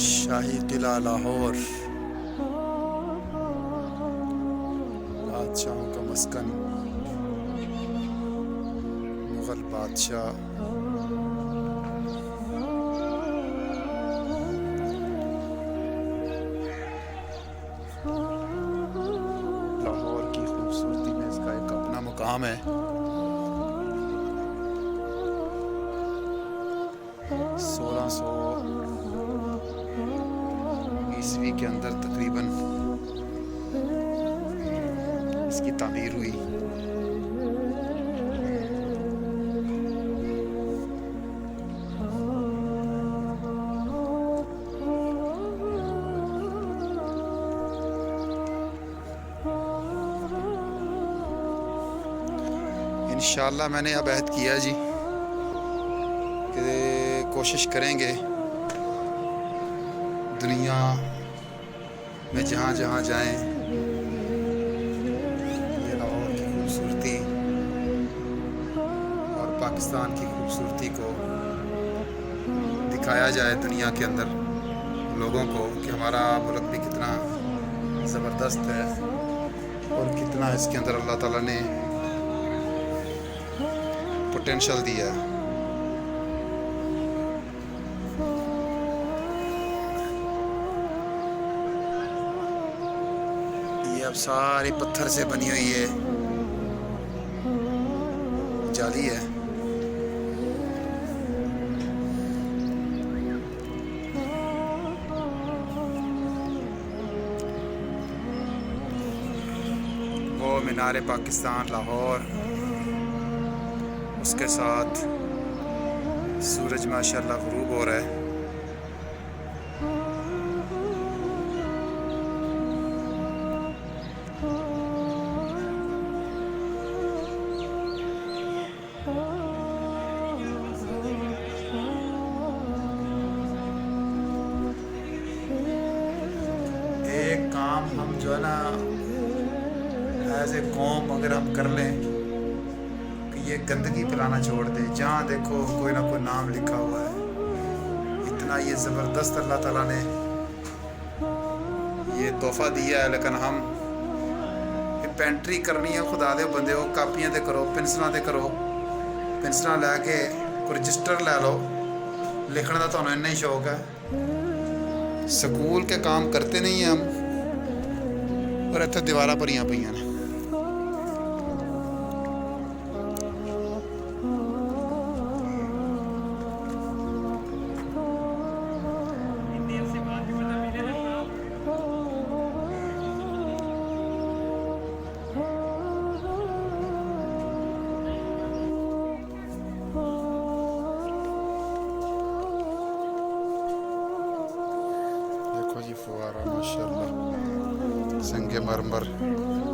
شاہی قلعہ لاہور۔ بادشاہوں کا مسکن۔ مغل بادشاہ۔ لاہور کی خوبصورتی میں اس کا ایک اپنا مقام ہے۔ اس کی تعمیر ہوئی۔ انشاءاللہ میں نے اب عہد کیا جی کہ کوشش کریں گے۔ دنیا میں جہاں جہاں جائیں پاکستان کی خوبصورتی کو دکھایا جائے دنیا کے اندر لوگوں کو کہ ہمارا ملک بھی کتنا زبردست ہے اور کتنا اس کے اندر اللہ تعالیٰ نے پوٹینشل دیا ہے۔ یہ اب ساری پتھر سے بنی ہوئی ہے جالی ہے۔ مینار پاکستان، لاہور۔ اس کے ساتھ سورج ماشاء اللہ غروب ہو رہا ہے۔ ایک کام ہم جو ہے نا ایز اے قوم اگر ہم کر لیں کہ یہ گندگی پلانا چھوڑ دیں جہاں دیکھو کوئی نہ کوئی نام لکھا ہوا ہے۔ اتنا یہ زبردست اللہ تعالیٰ نے یہ تحفہ دیا ہے، لیکن ہم پینٹری کرنی ہے، خدا دے بندے ہو کاپیاں دے کرو، پنسلاں دے کرو، پنسلاں لے کے رجسٹر لے لو۔ لکھنے کا تمہیں اتنا ہی شوق ہے۔ سکول کے کام کرتے نہیں ہیں ہم، اور اتنے دیوارہ بھریاں پہ نے۔ دیکھو جی فوارہ ماشاء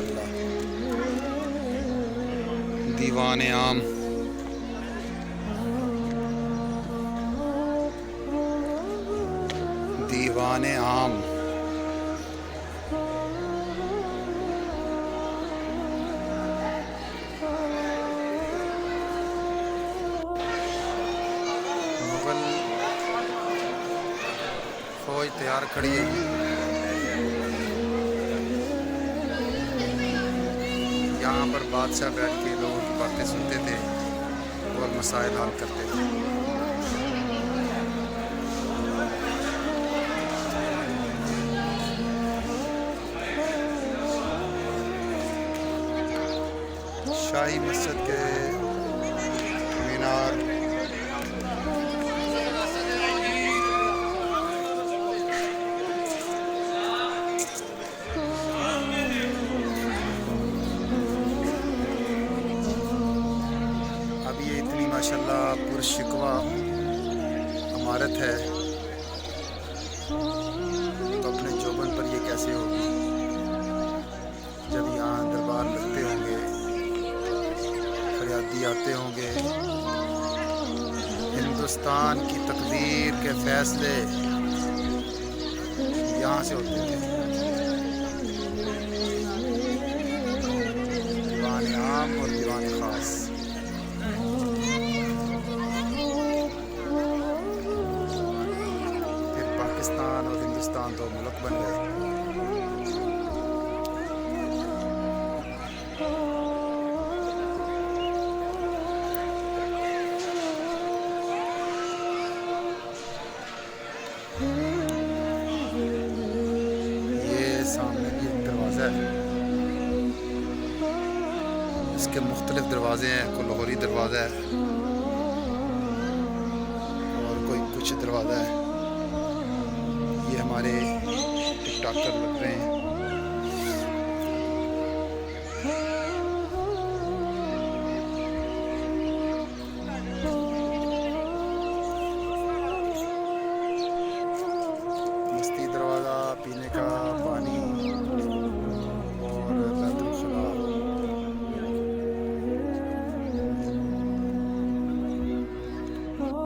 اللہ دیوان عام۔ دیوان عام۔ مغل فوج تیار کھڑی ہے۔ جہاں پر بادشاہ بیٹھ کے لوگوں کی باتیں سنتے تھے اور مسائل حل کرتے تھے۔ شاہی مسجد کے مینار اور شکوہ عمارت ہے۔ تو اپنے جوبن پر یہ کیسے ہوگی؟ جب یہاں دربار لگتے ہوں گے، فریادی آتے ہوں گے، ہندوستان کی تقدیر کے فیصلے یہاں سے ہوتے تھے دیوان عام اور دیوان خاص۔ پاکستان اور ہندوستان دو ملک بن گئے۔ یہ سامنے ایک دروازہ ہے۔ اس کے مختلف دروازے ہیں، کوئی لاہوری دروازہ ہے اور کوئی کچھ دروازہ ہے۔ ہمارے ٹک ٹاکر لگ رہے ہیں۔ مستی دروازہ پینے کا پانی۔